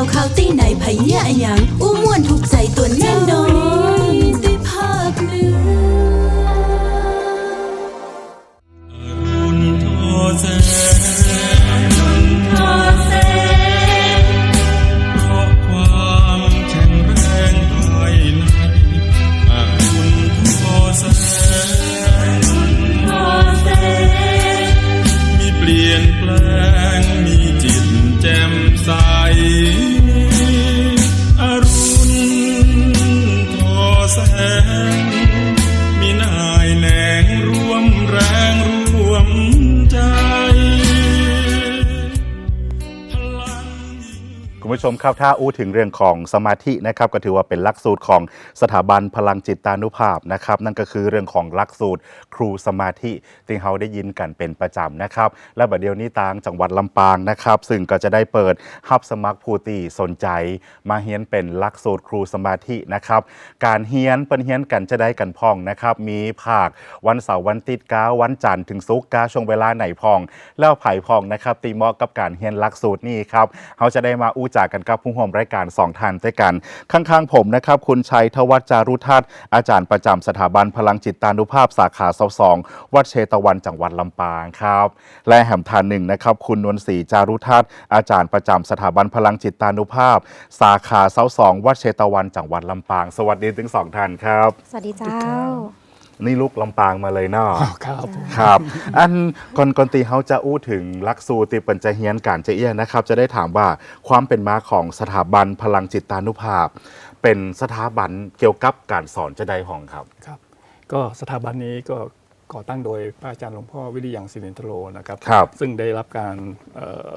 าวข่าวตีไหนไผเนี่ยอะหยังอู้ม่วนถูกใจตัว คุณผู้ชมครับถ้าอู้ถึงเรื่องของสมาธินะครับก็ถือว่าเป็นหลักสูตรของสถาบันพลังจิตตานุภาพนะครับนั่นก็คือเรื่องของหลักสูตรครูสมาธิที่เราได้ยินกันเป็นประจำนะครับและบัดเดียวนี้ตางจังหวัดลำปางนะครับ ซึ่งก็จะได้เปิดฮับสมัครผู้ตีสนใจ มาเฮียนเป็นหลักสูตรครูสมาธินะครับการเฮียนเปิ้นเฮียนกันจะได้กันพองนะครับมีภาควันเสาร์วันติดกาวันจันทร์ถึงศุกร์กาช่วงเวลาไหนพอง แล้วไผ่พองนะครับตีมาะกับการเฮียนหลักสูตรนี้ครับเขาจะได้มาอู้จากกันกับผู้ห่วมรายการสองท่านด้วยกันข้างๆผมนะครับ คุณชัยทวัชจารุทัศน์อาจารย์ประจำสถาบันพลังจิตตานุภาพสาขาเสาสองวัดเชตวันจังหวัดลำปางครับ และแหมทานหนึ่งนะครับ คุณนวลศรีจารุทัศน์อาจารย์ประจำสถาบันพลังจิตตานุภาพ สาขาเสาสองวัดเชตวันจังหวัดลำปาง สวัสดีทั้งสองท่านครับ สวัสดีเจ้า นี่ลูกลำปางมาเลยเนาะครับครับ อันก่อนก่อนตีเขาจะอู้ถึงหลักสูตรติปัญจะเฮียนการจะเอี้ยนะครับ จะได้ถามว่าความเป็นมาของสถาบันพลังจิตตานุภาพ เป็นสถาบันเกี่ยวกับการสอนจะได้ห้องครับครับ ก็สถาบันนี้ก็ก่อตั้งโดยพระอาจารย์หลวงพ่อวิริยังสิรินทโรนะครับครับ ซึ่งได้รับการเอ่อ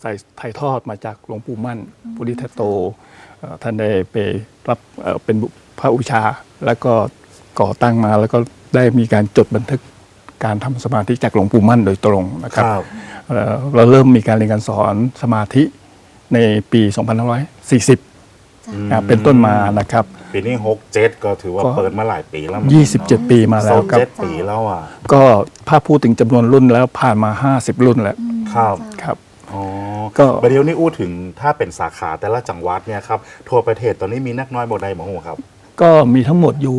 ใส่ถ่ายทอดมาจากหลวงปู่มั่นปุริทัตโตเอ่อท่านได้ไปรับเอ่อเป็นพระอุชา แล้วก็ ก่อตั้งมาแล้วก็ได้มีการจดบันทึกการทำสมาธิจากหลวงปู่มั่นโดยตรงนะครับครับเอ่อเราเริ่มมีการเรียนการสอนสมาธิในปี 2540อ่าเป็นต้นมานะครับ ปีนี้หกเจ็ดก็ถือว่าก็เปิดมาหลายปีแล้วเหมือนกันเนอะ27 ปีมาแล้วครับเจ็ดปีแล้วอะก็ถ้าพูดถึงจำนวนรุ่นแล้วผ่านมา 50 รุ่นแล้วครับครับอ๋อก็ประเดี๋ยวนี้อู้ถึงถ้าเป็นสาขาแต่ละจังหวัดเนี่ยครับทั่วประเทศตอนนี้มีนักน้อยโมใดหมอหูครับ ก็มีทั้งหมดอยู่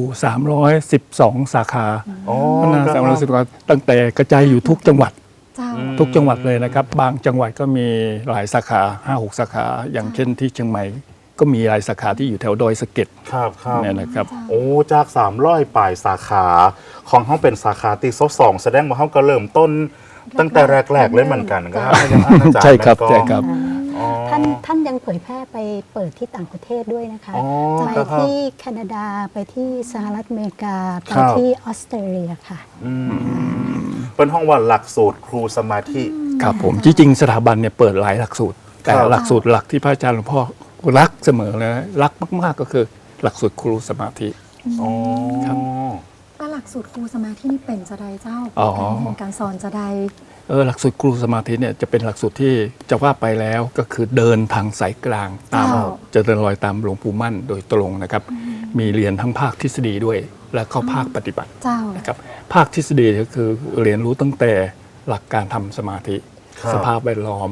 312 สาขาอ๋อนะก็สามร้อยสิบกว่าตั้งแต่กระจายอยู่ทุกจังหวัด เจ้า ทุกจังหวัดเลยนะครับ บางจังหวัดก็มีหลายสาขา 5-6 สาขา อย่างเช่นที่เชียงใหม่ ก็มีหลายสาขาที่อยู่แถวดอยสะเก็ดครับครับเนี่ยนะครับ โอ้จากสามร้อยปลายสาขาของเขาเป็นสาขาที่ซบสองแสดงว่าเขาก็เริ่มต้น ตั้งแต่แรกๆเลยเหมือนกันครับอาจารย์ใช่ครับแม่นก็ใช่ครับอ๋อ ท่านท่านยังเผยแพร่ไปเปิดที่ต่างประเทศด้วยนะคะ อ๋อไปครับ ที่แคนาดาไปที่สหรัฐอเมริกา ไปครับ ที่ออสเตรเลียค่ะ เป็นห้องว่าหลักสูตรครูสมาธิ ครับผมจริงๆสถาบันเนี่ยเปิดหลายหลักสูตร แต่ครับ หลักสูตรหลักที่พระอาจารย์หลวงพ่อรักเสมอเลยนะรักมากๆก็คือหลักสูตรครูสมาธิ อ๋อครับก็หลักสูตรครูสมาธินี่เป็นจะใดเจ้าอ๋อ การเรียนการสอนจะใด เออหลักสูตรครูสมาธิเนี่ยจะเป็นหลักสูตรที่จะว่าไปแล้วก็คือเดินทางสายกลางตามครับจะเดินรอยตามหลวงปู่มั่นโดยตรงนะครับ มีเรียนทั้งภาคทฤษฎีด้วย และก็ภาคปฏิบัติเจ้านะครับภาคทฤษฎีก็คือเรียนรู้ตั้งแต่หลักการทำสมาธิครับสภาพแวดล้อม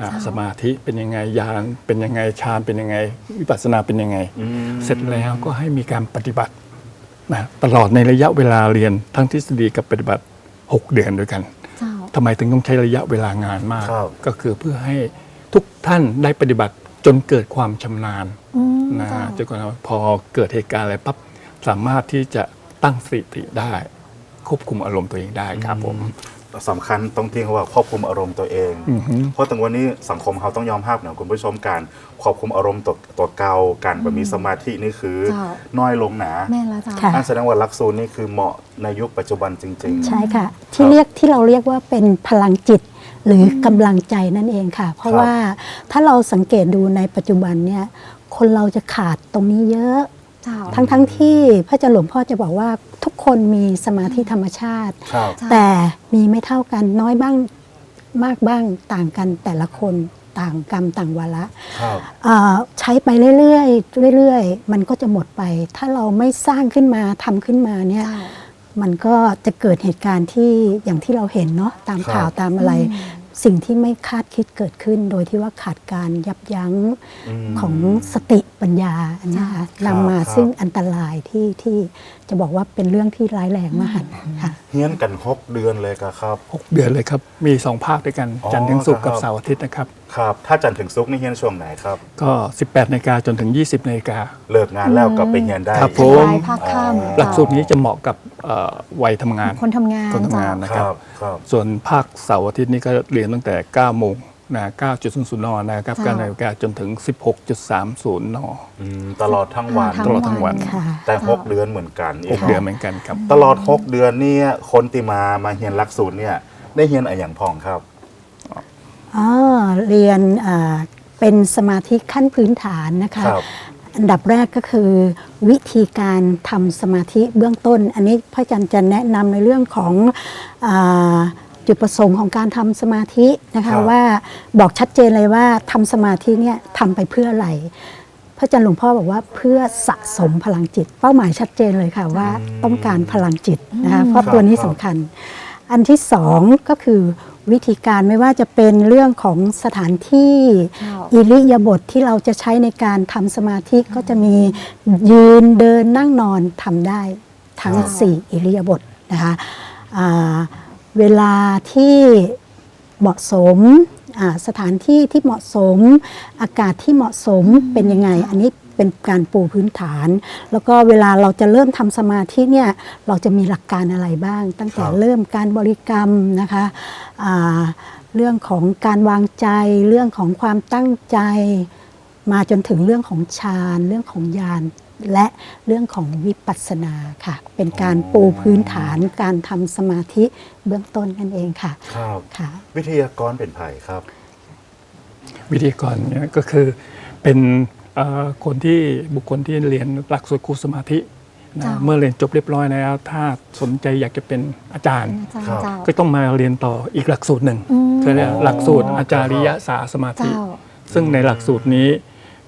อ่าครับสมาธิเป็นยังไงญาณเป็นยังไงฌานเป็นยังไง วิปัสสนาเป็นยังไง เสร็จแล้วก็ให้มีการปฏิบัตินะตลอดในระยะเวลาเรียนทั้งทฤษฎีกับปฏิบัติ 6 เดือนด้วยกันเจ้า ทำไมถึงต้องใช้ระยะเวลางานมาก ครับ ก็คือเพื่อให้ทุกท่านได้ปฏิบัติจนเกิดความชำนาญอืมนะเจ้า จนกว่าพอเกิดเหตุการณ์อะไรปั๊บสามารถที่จะตั้งสติได้ ควบคุมอารมณ์ตัวเองได้ครับผม สำคัญตรงที่เขาว่าควบคุมอารมณ์ตัวเองอือฮึเพราะถึงวันนี้สังคมเขาต้องยอมรับนะคุณผู้ชมการควบคุมอารมณ์ตัวตัวเก่าการแบบมีสมาธินี่คือเจ้า น้อยลงหนาแม่นละเจ้า ค่ะ นั่นแสดงว่าหลักสูตรนี่คือเหมาะในยุคปัจจุบันจริง ๆ ใช่ค่ะ ที่เรียกที่เราเรียกว่าเป็นพลังจิต หรือกำลังใจนั่นเองค่ะ เพราะครับ ว่าถ้าเราสังเกตดูในปัจจุบันเนี่ยคนเราจะขาดตรงนี้เยอะ เจ้า ทั้งทั้งๆที่พระอาจารย์หลวงพ่อจะบอกว่าทุก คนมีสมาธิธรรมชาติ ครับจ้ะแต่มีไม่เท่ากันน้อยบ้างมากบ้างต่างกันแต่ละคนต่างกรรมต่างวาระครับ เอ่อใช้ไปเรื่อยๆเรื่อยๆ มันก็จะหมดไป ถ้าเราไม่สร้างขึ้นมาทำขึ้นมาเนี่ย เจ้า มันก็จะเกิดเหตุการณ์ที่อย่างที่เราเห็นเนาะตามครับข่าวตามอะไรสิ่งที่ไม่คาดคิดเกิดขึ้น โดยที่ว่าขาดการยับยั้งอืมของสติปัญญาอันเนี้ยค่ะครับนำมาครับ ซึ่งอันตรายที่ที่ จะบอกว่าเป็นเรื่องที่ร้ายแรงมากค่ะ เฮียนกันหกเดือนเลยก็ครับ 6 เดือนเลยครับ มี 2 ภาคด้วยกัน อ๋อจันทร์ถึงศุกร์กับครับ เสาร์อาทิตย์นะครับ ครับ ถ้าจันทร์ถึงศุกร์นี่เฮียนช่วงไหนครับ ก็ 18นาฬิกาจนถึง 20นาฬิกา เลิกงานแล้วก็ไปเฮียนได้ครับผเป็นมรายภาคค่ำ หลักสูตรนี้จะเหมาะกับเอ่อวัยทำงานคนทำงานคนทำงานจ้ะนะคครัรับ บ ครับ ส่วนภาคเสาร์อาทิตย์นี้ก็เรียนตั้งแต่9โมง นะ9.00นนะครับจ้ะ9นาฬิกาจนถึง 16.30นอืมตลอดทั้งวันทั้งตลอดทั้งวัน ค่ะ แต่ 6 เดือนเหมือนกันนี่6 เดือนเหมือนกันครับ ตลอด 6 เดือนเนี่ยคนที่มามาเฮียนหลักสูตรเนี่ยได้เฮียนอะไรอย่างพองครับ อ๋อเรียนอ่าเป็นสมาธิขั้นพื้นฐานนะคะ ครับ อันดับแรกก็คือ วิธีการทำสมาธิเบื้องต้น อันนี้พระอาจารย์จะแนะนำในเรื่องของอา จุดประสงค์ของการทำสมาธินะครัคะบว่าบอกชัดเจนเลยว่าทำสมาธิเนี่ยทำไปเพื่ออะไรพระอาจารย์หลวงพ่อบอกว่าเพื่อสะสมพลังจิต เป้าหมายชัดเจนเลยค่ะว่าต้องการพลังจิตนะคะเพราะตัวนี้สำคัญ อันที่สองก็คือวิธีการไม่ว่าจะเป็นเรื่องของสถานที่ค่ะอิริยาบถทที่เราจะใช้ในการทำสมาธิก็จะมียืนเดินนั่งนอนทำได้ทั้งครับ4อิริยาบถนะคะอ่า เวลาที่เหมาะสมอ่าสถานที่ที่เหมาะสม อากาศที่เหมาะสมเป็นยังไง อันนี้เป็นการปูพื้นฐาน แล้วก็เวลาเราจะเริ่มทำสมาธิเนี่ยเราจะมีหลักการอะไรบ้าง ตั้งแต่ครับเริ่มการบริกรรมนะคะอ่าเรื่องของการวางใจ เรื่องของความตั้งใจ มาจนถึงเรื่องของฌานเรื่องของญาณ และเรื่องของวิปัสสนาค่ะ เป็นการปูพื้นฐานการทำสมาธิเบื้องต้นนั่นเองค่ะครับค่ะ วิทยากรเป็นไผ่ครับ วิธีกรเนี่ยก็คือเป็นเอ่อคนที่บุคคลที่เรียนหลักสูตรครูสมาธินะเจ้า เมื่อเรียนจบเรียบร้อยแล้ว ถ้าสนใจอยากจะเป็นอาจารย์อาจารครับย์เจ้า ก็ต้องมาเรียนต่ออีกหลักสูตรหนึ่งอืม คือเรียกอ๋อหลักสูตรอาจาริยสาสมาธิ เจ้า ซึ่งในหลักสูตรนี้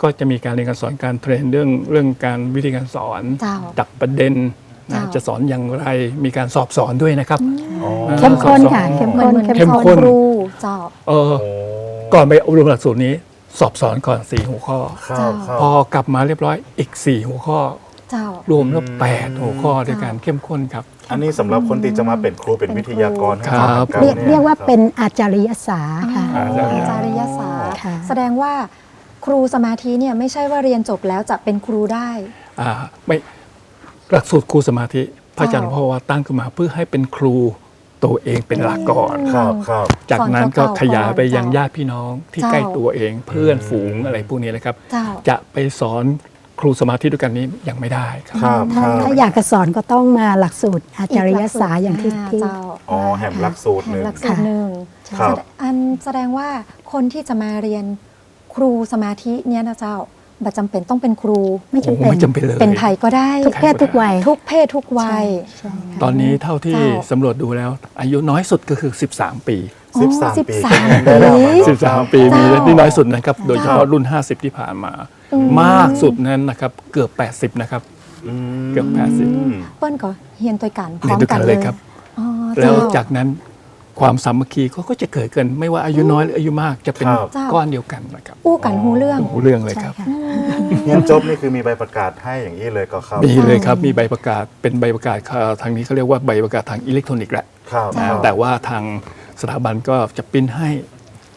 ก็จะมีการเรียนการสอนการเทรนเรื่องเรื่องการวิธีการสอนเจ้า จับประเด็นนะเจ้าจะสอนอย่างไรมีการสอบสอนด้วยนะครับ อ๋อ เข้มข้นค่ะอ๋อเข้มเหมือข้นนเหมือนเข้มสอนข้นครูเจ้า เออโอ้ก่อนไปอบรมหลักสูตรนี้ สอบสอนก่อนสี่หัวข้อครับครับพอกลับมาเรียบร้อยอีก 4 หัวข้อ เจ้า รวมแล้ว 8 หัวข้อด้วยกันเข้มข้นครับ อันนี้สำหรับคนที่จะมาเป็นครูเป็นวิทยากรให้ครับฟังเรียกนี่เรียกว่าเป็นอาจาริยสาค่ะอ๋ออาจารย์อาจารยศาสตร์ค่ะ แสดงว่า ครูสมาธิเนี่ยไม่ใช่ว่าเรียนจบแล้วจะเป็นครูได้ อ่าไม่หลักสูตรครูสมาธิพระอาจารย์เจ้าพ่อว่าตั้งขึ้นมาเพื่อให้เป็นครูตัวเองเป็นหลักก่อน ครับครับ จากนั้นก็สอนเจ้าขยายไปยังเจ้าญาติพี่น้องที่เจ้าใกล้ตัวเองเพื่อนฝูงอะไรพวกนี้นะครับ เจ้า จะไปสอนครูสมาธิด้วยกันนี้ยังไม่ได้ครับ ครับคถ้ารับถ้าอยากจะสอนก็ต้องมาหลักสูตรอาจาริยศาสตร์อย่างที่กหลักที่สูตรเจ้าอ๋อแหมหลักสูตรแห่หงนึ่ง หลักสูตรหนึ่งครับ แสดอันแสดงว่าคนที่จะมาเรียน ครูสมาธิเนี่ยนะเจ้าบัจจำเป็นต้องเป็นครูไม่จำโอ้เป็นไม่จำเป็นเลยเป็นไผ่ก็ได้ทุกเพศทุกวัยทุกเพศทุกวัยใช่ค่ะตอนนี้เท่าที่เจ้าสำรวจดูแล้ว อายุน้อยสุดก็คือ 13 ปีสิบสามสิบปีสามได้แล้วปีครับ13 ปีมีเจ้าที่น้อยสุดนะครับ โดยเฉครัพาะบรุ่น 50 ที่ผ่านมาอืมมากสุดนั้นนะครับเกือบ 80 นะครับอืมเกือบแปดสิบเปิ้ลก็เฮียนตัวกันพเรีร้ยอนมด้วยกักันนเลเลยยครับอ๋อแล้วเจ้าจากนั้น ความสามัคคีเขาก็จะเกิดกันไม่ว่าอายุน้อยหรืออายุมากจะเป็นครับเจ้าก้อนเดียวกันนะครับอู้กันหูเรื่องหูเรื่องเลยครับ ใช่ค่ะเฮียนจบนี่คือมีใบประกาศให้อย่างนี้เลยก็ครับมีเลยครับ มีใบประกาศเป็นใบประกาศเอ่อทางนี้เขาเรียกว่าใบประกาศทางอิเล็กทรอนิกส์แหละครับนะครับแต่ว่าทางสถาบันก็จะปริ้นให้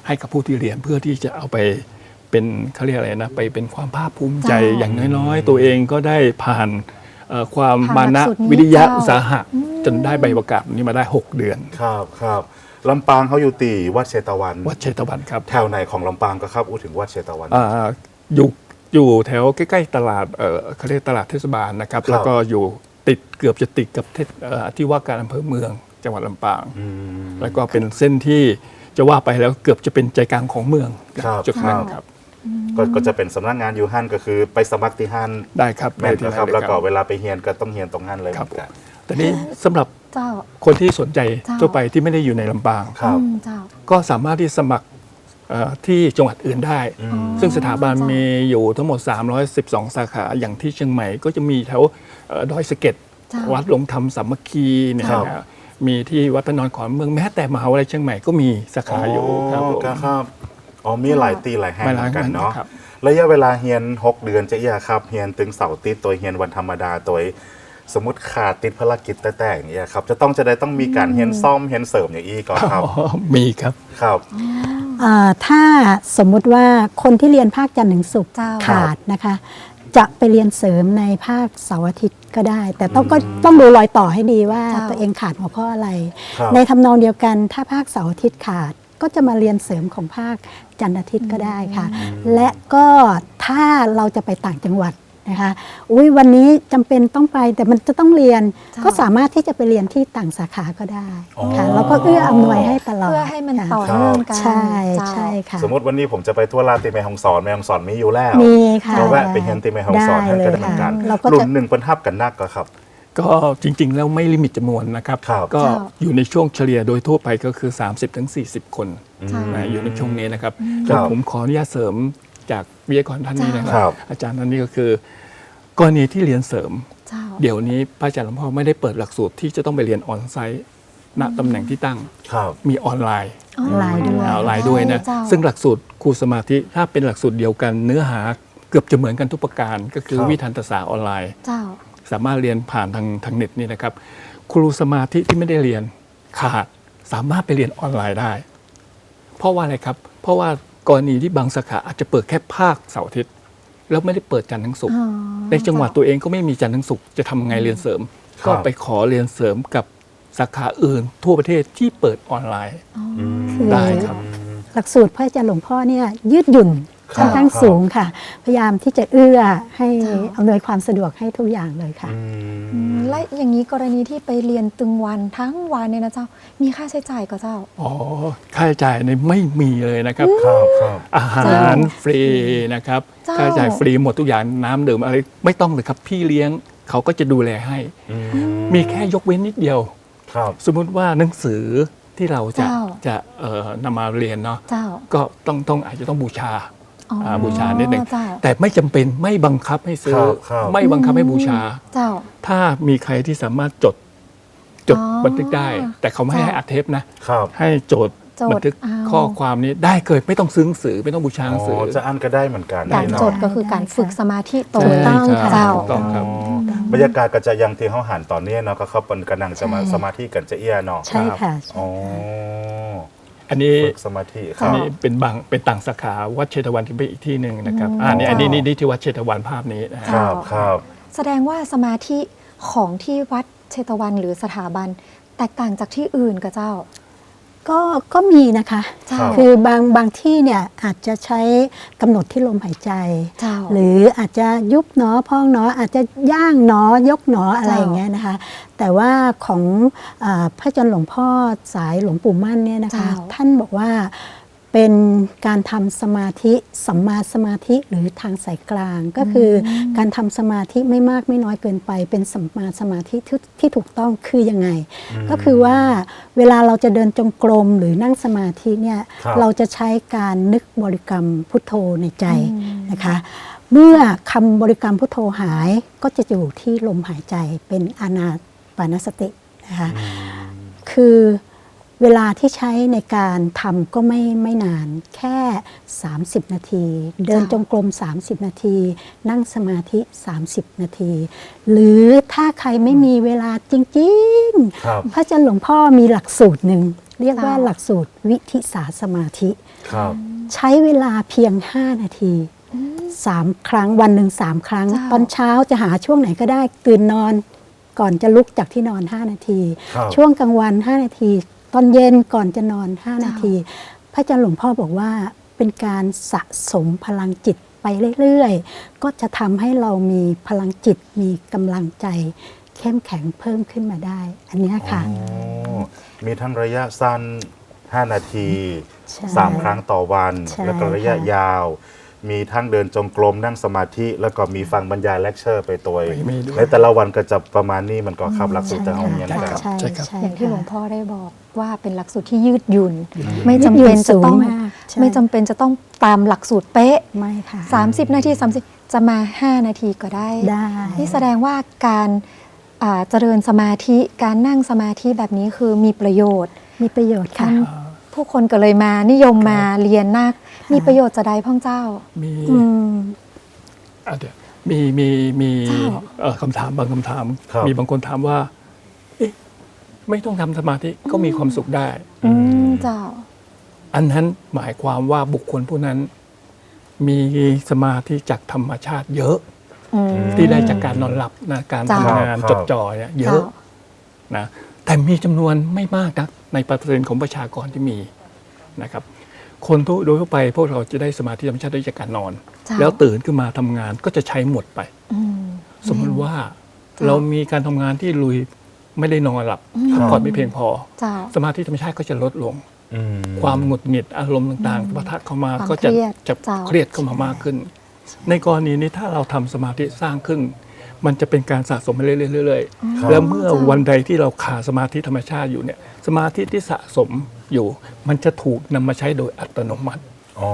ให้กับผู้ที่เรียนเพื่อที่จะเอาไปเป็นเขาเรียกอะไรนะไปเป็นความภาคภูมิใจเจ้าอย่างน้อยๆ ตัวเองก็ได้ผ่านเอ่อความผ่านมาหลันะกสูตรนี้วิทยาเจ้า อุตสาหะ จนได้ใบประกาศนี้มาได้ 6 เดือน ครับครับลำปางเขาอยู่ตีวัดเชตวัน วัดเชตวันครับแถวไหนของลำปางก็ครับอู้ถึงวัดเชตวัน อ่าอยู่อยู่แถวใกล้ๆตลาดเออเขาเรียกตลาดเทศบาลนะครับครับแล้วก็อยู่ติดเกือบจะติดกับเทศเอ่อที่ว่าการอำเภอเมืองจังหวัดลำปาง อืม แล้วก็เป็นเส้นที่จะว่าไปแล้วเกือบจะเป็นใจกลางของเมืองครับ จุดนั้นครับครับก็ก็จะเป็นสำนักงานอยู่ฮั่นก็คือไปสมัครที่ฮั่นได้ครับแม่นได้ที่นะครับ นั่นแล้วก็เยเวลาไปเฮียนก็ต้องเฮียนตรงฮั่นเลยครับเหมือนกัน แต่นี้สำหรับเจ้าคนที่สนใจเจ้าทั่วไปที่ไม่ได้อยู่ในลำปางครับอืมเจ้าก็สามารถที่สมัครเอ่อที่จังหวัดอื่นได้อืมซึ่งสถาบันเจ้ามีมีอยู่ทั้งหมด 312 สาขาอย่างที่เชียงใหม่ก็จะมีแถวเอ่อดอยสะเก็ดเจ้าวัดหลวงธรรมสามัคคีเนี่ยครับนะมีที่วัดพระนอนขอนเมืองแม้แต่มหาวิทยาลัยเชียงใหม่ก็มีสาขาอยู่ครับผมก็ครับอ๋อมีหลายตีหลายแห่งหเหลายมือนกันเนาะครับระยะเวลาเฮียน 6 เดือนจะเอียครับเฮียนตึงเสาร์ติดตัวเฮียนวันธรรมดาตัว สมมติขาดติดภารกิจแต่แต่อย่างเงี้ยครับจะต้องจะได้ต้องมีการเฮียนซ่อมเฮียนเสริมอย่างอีก่อนครับอ๋อมีครับ ครับ อ่าถ้าสมมุติว่าคนที่เรียนภาคจันทร์ถึงศุกร์เจ้า ขาดนะคะ จะไปเรียนเสริมในภาคเสาร์อาทิตย์ก็ได้ แต่ต้องก็ต้องดูรอยต่อให้ดีว่าเจ้า ตัวเองขาดหัวข้ออะไร ครับ ในทำนองเดียวกันถ้าภาคเสาร์อาทิตย์ขาดก็จะมาเรียนเสริมของภาคจันทร์อาทิตย์ก็ได้ค่ะ และก็ถ้าเราจะไปต่างจังหวัด นะคะอุ้ยวันนี้จำเป็นต้องไปแต่มันจะต้องเรียนเจ้าก็สามารถที่จะไปเรียนที่ต่างสาขาก็ได้ค่ะอ๋อแล้วก็เอื้ออำนวยให้ตลอดเพื่อให้มันค่ะต่อเนื่องกันใช่เจ้าใช่ค่ะสมมติวันนี้ผมจะไปทั่วลาติแม่ฮองสอนแม่ฮองสอนมีอยู่แล้วมีค่ะก็แวะไปเฮียนติแม่ฮองสอนได้ท่านก็เลยได้เหมือนกันค่ะเราก็รุ่จะนหนึ่งเป็นทับกันนักก็ครับก็จริงๆ แล้วไม่ลิมิตจำนวนนะครับครับก็เจ้าอยู่ในช่วงเฉลี่ยโดยทั่วไปก็คือ 30-40 คนเจ้านะอยู่ในช่วงนี้นะครับครัแต่บผมขออนุญาตเสริมจาก วิทยากรท่านนี้นะคครัรับ บ อาจารย์ท่านนี้ก็คือ กรณีที่เรียนเสริม เจ้า เดี๋ยวนี้พระอาจารย์หลวงพ่อไม่ได้เปิดหลักสูตรที่จะต้องไปเรียนออนไซต์ณตำแหน่งที่ตั้งครับ มีออนไลน์ออนไลน์ด้วยออนไลน์ด้วยนะเจ้า ซึ่งหลักสูตรครูสมาธิถ้าเป็นหลักสูตรเดียวกันเนื้อหาเกือบจะเหมือนกันทุกประการ ก็คือครับ วิทันตศาสตร์ออนไลน์ เจ้า สามารถเรียนผ่านทางทางเน็ตนี่นะครับ ครูสมาธิที่ไม่ได้เรียนขาดสามารถไปเรียนออนไลน์ได้ เพราะว่าอะไรครับ เพราะว่า กรณีที่บางสาขาอาจจะเปิดแค่ภาคเสาร์อาทิตย์ แล้วไม่ได้เปิดจันทร์ทั้งศุกร์อ๋อในจังหวัดตัวเองก็ไม่มีจันทร์ทั้งศุกร์จะทำไงเรียนเสริมครับก็ไปขอเรียนเสริมกับสาขาอื่น ทั่วประเทศที่เปิดออนไลน์ คือได้ครับ หลักสูตรพระอาจารย์หลวงพ่อเนี่ยยืดหยุ่น ครับค่อนข้างครับสูงค่ะ พยายามที่จะเอื้อให้เจ้าอำนวยความสะดวกให้ทุกอย่างเลยค่ะ อือืมมและอย่างนี้กรณีที่ไปเรียนตึงวันทั้งวันเนี่ยนะเจ้า มีค่าใช้จ่ายก็เจ้า อ๋อค่าใช้จ่ายในไม่มีเลยนะครับ ครับครับ อาหารฟรีนะครับเจ้า ค่าใช้จ่ายฟรีหมดทุกอย่างน้ำดื่มอะไรไม่ต้องเลยครับพี่เลี้ยงเขาก็จะดูแลให้ อืมมีแค่ยกเว้นนิดเดียว ครับ สมมุติว่าหนังสือที่เราจะเจ้า จะเอ่อนำมาเรียนเนาะเจ้า ก็ต้องต้องอาจจะต้องบูชา อ๋ออาบูชานิดหนึ่งเจ้า แต่ไม่จำเป็นไม่บังคับให้ซื้อ ครับครับ ไม่บังคับให้บูชา เจ้า ถ้ามีใครที่สามารถจดจดอ๋อบันทึกได้ แต่เขาไม่ให้เจ้าอัดเทปนะ ครับให้โจทย์โจทย์บันทึกเอา ข้อความนี้ได้เกิดไม่ต้องซื้อหนังสือไม่ต้องบูชาหนังสือจะอันก็ได้เหมือนกันการเนาะจดก็คือการฝึกสมาธิตใช่นต้องครับเจ้า ถูกต้องครับ บรรยากาศก็จะยังที่เขาหันตอนนี้เนาะก็เข้าเป็นกระนังจะมาใช่ สมาธิกันจะเอี้ยเนาะใช่ค่ะ อ๋อ อันนี้ฝึกสมาธิคอัรันบนี้เป็นบางเป็นต่างสาขาวัดเชตวันที่ไปอีกที่หนึ่งนะครับอืมอ่านี่อันนี้เจ้านี่นี่ที่วัดเชตวันภาพนี้นะฮะครับครับแสดงว่าสมาธิของที่วัดเชตวันหรือสถาบัน แตกต่างจากที่อื่นกับเจ้า ก็ก็มีนะคะ เจ้า คือบางบางที่เนี่ยอาจจะใช้กำหนดที่ลมหายใจ เจ้า หรืออาจจะยุบหนอพองหนออาจจะย่างหนอยกหนออะไรอย่างเงี้ยนะคะ แต่ว่าของอาพระอาจารย์หลวงพ่อสายหลวงปู่มั่นเนี่ยนะคะ เจ้า ท่านบอกว่า เป็นการทำสมาธิสัมมาสมาธิหรือทางสายกลางก็คืออการทำสมาธิไม่มากไม่น้อยเกินไป เป็นสัมมาสมาธิที่ที่ถูกต้องคือยังไง ก็คือว่าเวลาเราจะเดินจงกรมหรือนั่งสมาธิเนี่ยครับเราจะใช้การนึกบริกรรมพุทโธในใจอืมนะคะ เมื่อคำบริกรรมพุทโธหายก็จะอยู่ที่ลมหายใจเป็นอานาปานสตินะคะคือ เวลาที่ใช้ในการทำก็ไม่ไม่นานแค่ 30 นาที เดินจงกรม 30 นาที นั่งสมาธิ 30 นาที หรือถ้าใครไม่มีเวลาจริงๆครับพระอาจารย์หลวงพ่อมีหลักสูตรหนึ่ง เรียกว่าค่ะหลักสูตรวิธิสาสมาธิครับใช้เวลาเพียง 5 นาทีสามครั้งวันหนึ่งสามครั้งเจ้าตอนเช้าจะหาช่วงไหนก็ได้ตื่นนอนก่อนจะลุกจากที่นอน 5 นาทีครับช่วงกลางวัน 5 นาที ตอนเย็นก่อนจะนอน 5 นาที พระอาจารย์หลวงพ่อบอกว่าเป็นการสะสมพลังจิตไปเรื่อยๆ ก็จะทำให้เรามีพลังจิตมีกำลังใจ เข้มแข็งเพิ่มขึ้นมาได้ อันเนี้ยค่ะอ๋อมีทั้งระยะสั้น 5 นาทีใช่3ครั้งต่อวันใช่แล้วก็ระยะค่ะยาว มีทั้งเดินจงกรมนั่งสมาธิแล้วก็มีฟังบรรยายเลคเชอร์ไปตัวมีด้วย ในแต่ละวันก็จะประมาณนี้มันก็ครับหลักสูตรแต่ห้องเรียนใช่กันค่ะใช่ใช่ครับใช่อย่างที่ค่ะหลวงพ่อได้บอกว่าเป็นหลักสูตรที่ยืดหยุ่น ไม่ยืดจำหยุ่เป็นนจะต้องสูงมากใช่ ไม่จำเป็นจะต้องตามหลักสูตรเป๊ะ ไม่ค่ะ 30 นาที 30 จะมา 5 นาทีก็ได้ ได้ นี่แสดงว่าการอ่าเจริญสมาธิการนั่งสมาธิแบบนี้คือมีประโยชน์ มีประโยชน์ค่ะมัน ผู้คนก็เลยมานิยมมาเรียนนัก มีประโยชน์จะได้พ่องเจ้า มีอืมอะเดี๋ยวมีมีมีเจ้าเอ่อคำถามบางคำถามครับมีบางคนถามว่าเอ๊ะไม่ต้องทำสมาธิก็มีความสุขได้อืมเจ้า อันนั้นหมายความว่าบุคคลผู้นั้น มีสมาธิจากธรรมชาติเยอะอืมที่ได้จากการนอนหลับนะการเจ้าทำงานครับจดจ่อเนี่ยเยอะนะแต่มีจำนวนไม่มากนัก ในเปอร์เซ็นต์ของประชากรที่มีนะครับคนทั่วโดยทั่วไปพวกเราจะได้สมาธิธรรมชาติได้จากการนอนเจ้าแล้วตื่นขึ้นมาทำงานก็จะใช้หมดไปอืมสมมติว่าเจ้าเรามีการทำงานที่ลุยไม่ได้นอนหลับพักผ่อนไม่เพียงพอเจ้าสมาธิธรรมชาติก็จะลดลงอืมความหงุดหงิดอารมณ์ต่างๆปะทะเข้ามาความก็จะเครียดจะเจ้าเครียดเข้ามามากขึ้น ในกรณีนี้ถ้าเราทำสมาธิสร้างขึ้น มันจะเป็นการสะสมไปเรื่อยๆครับแล้วเมื่อวันใดที่เราขาดสมาธิธรรมชาติอยู่เนี่ย สมาธิที่สะสมอยู่ มันจะถูกนำมาใช้โดยอัตโนมัติอ๋อ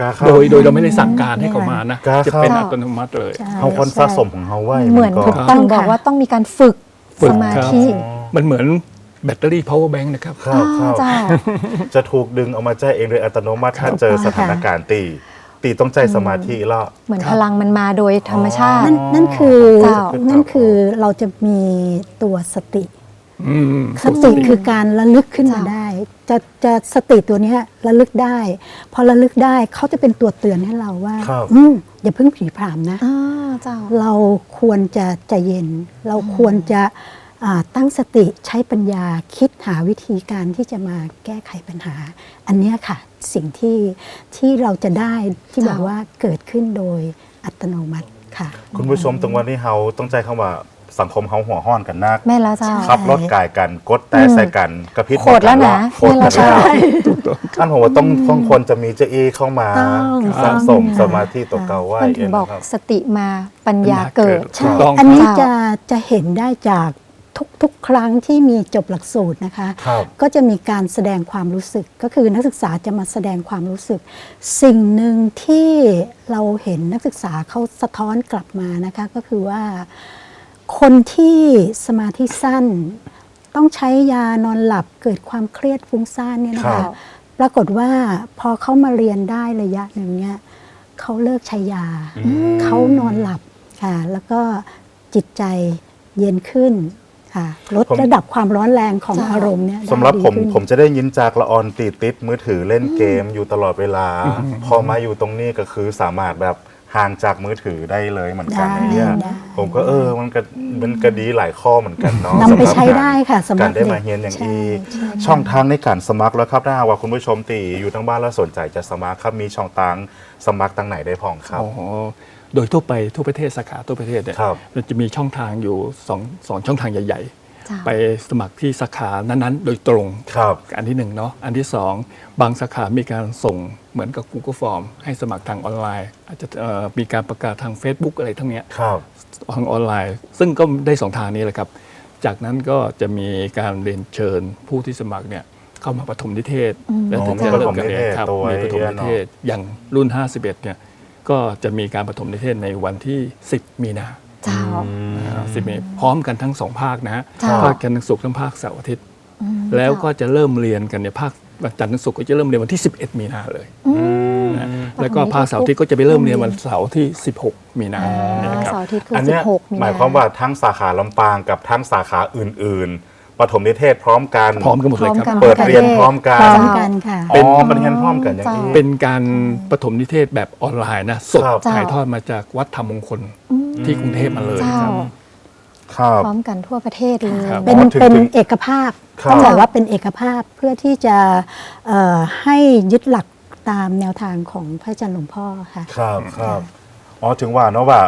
กาครับโดยโดยเราไม่ได้สั่งการให้เขามานะครับจะเป็นครับอัตโนมัติเลยใช่เขาคนสะสมของเขาไว้เหมือนก็ถูกต้องบอกว่าต้องมีการฝึกฝึกสมาครับธิมันเหมือนแบตเตอรี่ power bank นะครับครับคอ่ารับเจ้าจะถูกดึงเอามาใจเองโดยอัตโนมัติถ้าเจอสถานการณ์ตี ตีต้องใจสมาธิแล้ว เหมือนพลังมันมาโดยธรรมชาติ นั่นนั่นคือเจ้า นั่นคือเราจะมีตัวสติ อืม สติคือการระลึกขึ้นมาเจ้าได้ จะจะสติตัวเนี้ยระลึกได้ พอระลึกได้เขาจะเป็นตัวเตือนให้เราว่าครับ อืมอย่าเพิ่งผีผามนะ อ่าเจ้า เราควรจะใจเย็น เราควรจะอ่า ตั้งสติใช้ปัญญาคิดหาวิธีการที่จะมาแก้ไขปัญหา อันเนี้ยค่ะสิ่งที่ที่เราจะได้ที่เจ้าแบบว่าเกิดขึ้นโดยอัตโนมัติค่ะ คุณผู้ชมตรงวันที่เขาต้องใจคำว่าสังคมเขาหัวห้อนกันนักแม่แล้วเจ้าขับรถกายกันกดแต่ใส่กันกระพริบโหดแล้วนะโหดแล้วใช่อันผมว่าต้องต้องควรจะมีเจ้าอีเข้ามาต้องสะสมต้องสมาธิตัวเก่าไว้มันถึงบอกนะครับสติมาปัญญาเกิดถูกต้องอันนี้เจ้าจะจะเห็นได้จาก ทุกทุกครั้งที่มีจบหลักสูตรนะคะ ครับก็จะมีการแสดงความรู้สึกก็คือนักศึกษาจะมาแสดงความรู้สึก สิ่งหนึ่งที่เราเห็นนักศึกษาเขาสะท้อนกลับมานะคะก็คือว่าคนที่สมาธิสั้น ต้องใช้ยานอนหลับเกิดความเครียดฟุ้งซ่านเนี่ยนะครัคะ บ ปรากฏว่าพอเขามาเรียนได้ระยะหนึ่งเนี่ยเขาเลิกใช้ยา เขานอนหลับค่ะ แล้วก็จิตใจเย็นขึ้น ค่ะลดผม ระดับความร้อนแรงของเจ้าอารมณ์เนี่ยได้สำหรับผมดีขึ้น ผมจะได้ยินจากละออนตีติดมือถือเล่นเกมอยู่ตลอดเวลา พอมาอยู่ตรงนี้ก็คือสามารถแบบห่างจากมือถือได้เลยเหมือนกันได้เนี่ยได้ ผมก็เออมันก็มันก็ดีหลายข้อเหมือนกันเนาะนำไปสำหรับใช้ได้ค่ะสำหรับการได้เด็ก มาเรียนอย่างใช่อีใช่ช่องทางในการสมัครแล้วครับถ้าหากว่าคุณผู้ชมตีอยู่ทั้งบ้านแล้วสนใจจะสมัครครับมีช่องทางสมัครทางไหนได้พองครับอ๋อโดยทั่วไปทั่วประเทศสาขาทั่วประเทศเนี่ยครับมันจะมีช่องทางอยู่สองสองช่องทางใหญ่เจ้าๆไปสมัครที่สาขานั้นๆ โดยตรงครับ อันที่หนึ่งเนาะอันที่สองบางสาขามีการส่งเหมือนกับ Google Form ให้สมัครทางออนไลน์ อาจจะเอ่อมีการประกาศทาง Facebook อะไรทั้งเนี้ย ครับ ทางออนไลน์ ซึ่งก็ได้สองทางนี้แหละครับ จากนั้นก็จะมีการเรียนเชิญผู้ที่สมัครเนี่ยเข้ามาปฐมนิเทศ และถึงจะเริ่มการเรียนครับอ๋อมีมีปปฐฐมมนินิเทเทศศอย่างรุ่น 51เนี่ย ก็จะมีการปฐมนิเทศในวันที่ 10 มีนาเจ้า สิบมีพร้อมกันทั้งสองภาคนะฮะเจ้าภาคจันทร์ถึงศุกร์ทั้งภาคเสาร์อาทิตย์ อืมแล้วก็เจ้าจะเริ่มเรียนกันเนี่ยภาควันจันทร์ถึงศุกร์ก็จะเริ่มเรียนวันที่ 11 มีนาเลยอืม นะแล้วก็ภาคเสาร์อาทิตย์ก็จะไปเริ่มเรียนวันเสาร์ที่ 16 มีนาอ่าเนี่ยครับ เสาร์อาทิตย์คืออันสิเนี้บยหกมีหมายความว่าทั้งสาขาลำปางกับทั้งสาขาอื่น ๆ ปฐมนิเทศพร้อมกัน พร้อมกันหมดเลยครับ เปิดเรียนพร้อมกัน พร้อมกันค่ะอ๋อ ปริญญาพร้อมกันอย่างนี้ เป็นการปฐมนิเทศแบบออนไลน์นะ สดครับ ถ่ายทอดมาจากวัดธรรมมงคลที่กรุงเทพมาเลยเจ้า ครับ ครับ พร้อมกันทั่วประเทศเลย ครับ เป็นอ๋อถึงเป็นถึงเอกภาพครับ ต้องบอกว่าเป็นเอกภาพเพื่อที่จะเอ่อให้ยึดหลักตามแนวทางของพระอาจารย์หลวงพ่อค่ะ ครับครับอ๋อถึงว่าเนาะว่า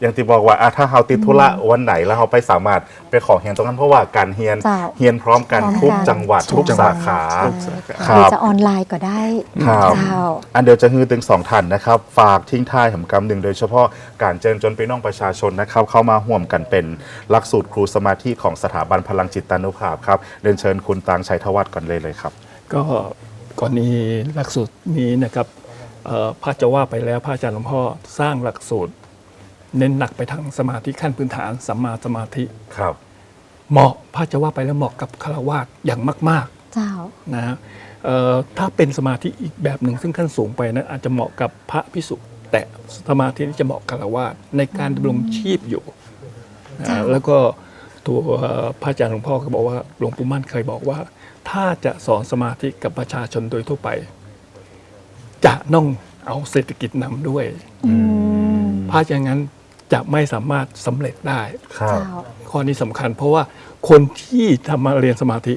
อย่างที่บอกว่าอะถ้าเราติดธุระวันไหนแล้วเราไปสามารถไปขอเฮียนตรงนั้นเพราะว่าการเฮียนเจ้าเฮียนพร้อมกันพร้อมทุกกัน จังหวัดใช่ทุกสาขา ทุกสาขาครัหรือบจะออนไลน์ก็ได้ครับ เจ้า อันเดียวจะฮือถึงสองท่านนะครับ ฝากทิ้งท้ายหำกำหนึ่งโดยเฉพาะการเจิญจนพี่น้องประชาชนนะครับ เข้ามาห่วมกันเป็นหลักสูตรครูสมาธิของสถาบันพลังจิตตานุภาพครับเรียนเชิญคุณตางชัยทวัฒน์ก่อนเลยเลยครับ ก็ก่อนนี้หลักสูตรนี้นะครับเอ่อพระจะว่าไปแล้วพระอาจารย์หลวงพ่อสร้างหลักสูตร เน้นหนักไปทางสมาธิขั้นพื้นฐานสัมมาสมาธิ ครับ เหมาะพระจะว่าไปแล้วเหมาะกับฆราวาสอย่างมาก เจ้า ๆนะฮะเอ่อถ้าเป็นสมาธิอีกแบบหนึ่งซึ่งขั้นสูงไปนะอาจจะเหมาะกับพระพิสุแต่สมาธินี้จะเหมาะกับฆราวาสในการดำรงชีพอยู่นะจ้ะแล้วก็ตัวพระอาจารย์หลวงพ่อก็บอกว่าหลวงปู่มั่นเคยบอกว่า ถ้าจะสอนสมาธิกับประชาชนโดยทั่วไป จะต้องเอาเศรษฐกิจนำด้วย อืมเพราะอย่างนั้น จะไม่สามารถสำเร็จได้ ครับ เจ้า ข้อนี้สำคัญเพราะว่าคนที่ทำมาเรียนสมาธิ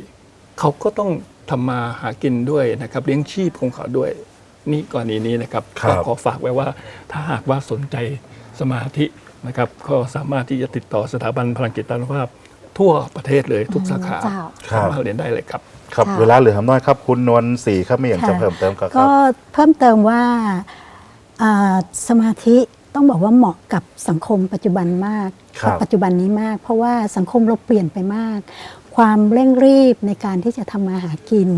เขาก็ต้องทำมาหากินด้วยนะครับ เลี้ยงชีพของเขาด้วยนี่กรณีนี้นะครับครับ ก็ขอฝากไว้ว่าถ้าหากว่าสนใจสมาธินะครับ ก็สามารถที่จะติดต่อสถาบันพลังจิตานุภาพ ทั่วประเทศเลยทุกสาขาเจ้าครับสามารถเรียนได้เลยครับ ครับ ค่ะ เวลาเหลือคำน้อยครับ คุณนวลศรีครับมีอย่างจะค่ะเพิ่มเติมก็คก็รับเพิ่มเติมว่าอ่าสมาธิ ต้องบอกว่าเหมาะกับสังคมปัจจุบันมากครับปัจจุบันนี้มาก เพราะว่าสังคมเราเปลี่ยนไปมาก ความเร่งรีบในการที่จะทำมาหากิน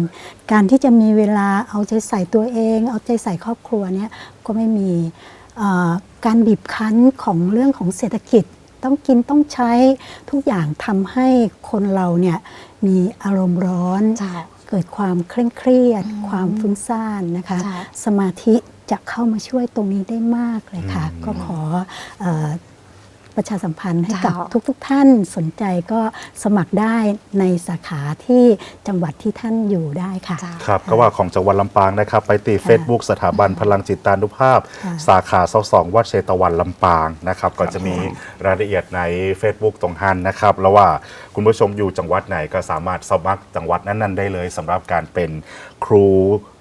การที่จะมีเวลาเอาใจใส่ตัวเอง เอาใจใส่ครอบครัวเนี่ยก็ไม่มีอ่าการบีบคั้นของเรื่องของเศรษฐกิจ ต้องกินต้องใช้ทุกอย่างทำให้คนเราเนี่ยมีอารมณ์ร้อนเจ้าเกิดความเคร่งเครียด ความฟุ้งซ่านนะคะค่ะสมาธิ จะเข้ามาช่วยตรงนี้ได้มากเลยค่ะ อืม ก็ขอเออประชาสัมพันธ์ให้กับเจ้าทุกๆทท่านสนใจก็สมัครได้ในสาขาที่จังหวัดที่ท่านอยู่ได้ค่ะ เจ้า ครับก็ว่าของจังหวัดลำปางนะครับ ไปตี Facebook สถาบันพลังจิตตานุภาพ ค่ะสาขาเสาสองวัดเชตวันลำปางนะครับก็จะมีรายละเอียดใน Facebook ตรงหันนะครับแล้วว่าคุณผู้ชมอยู่จังหวัดไหนก็สามารถสมัครจังหวัดนั้น ๆ ได้เลยสำหรับการเป็นครูเอ่อ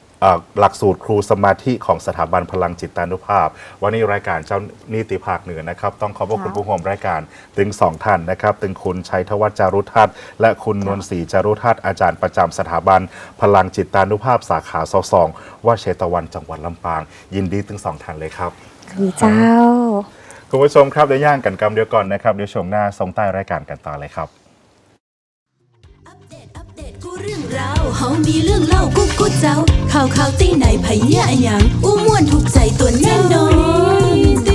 หลักสูตรครูสมาธิของสถาบันพลังจิตตานุภาพ วันนี้รายการเจ้านิติภาคเหนือนะครับ ต้องขอบพระคุณผู้ร่วมรายการถึงสองท่านนะครับถึงคุณชัยธวัฒน์จารุทัศน์และคุณนวลศรีจารุทัศน์อาจารย์ประจำสถาบัน พลังจิตตานุภาพสาขาสสองว่าเชตวันจังหวัดลำปาง ยินดีถึงสองท่านเลยครับดีเจ้า คุณผู้ชมครับเดี๋ยวย่างกันกำเดียวก่อนนะครับเดี๋ยวชมหน้าทรงใต้รายการกันต่อเลยครับ ขามีเรื่องเล่ากุ๊กกุ๊กเจ้าข่าวข่าวตีไหนไผเนี่ยอะหยังอู้ม่วนถูกใจตัวแน่นอน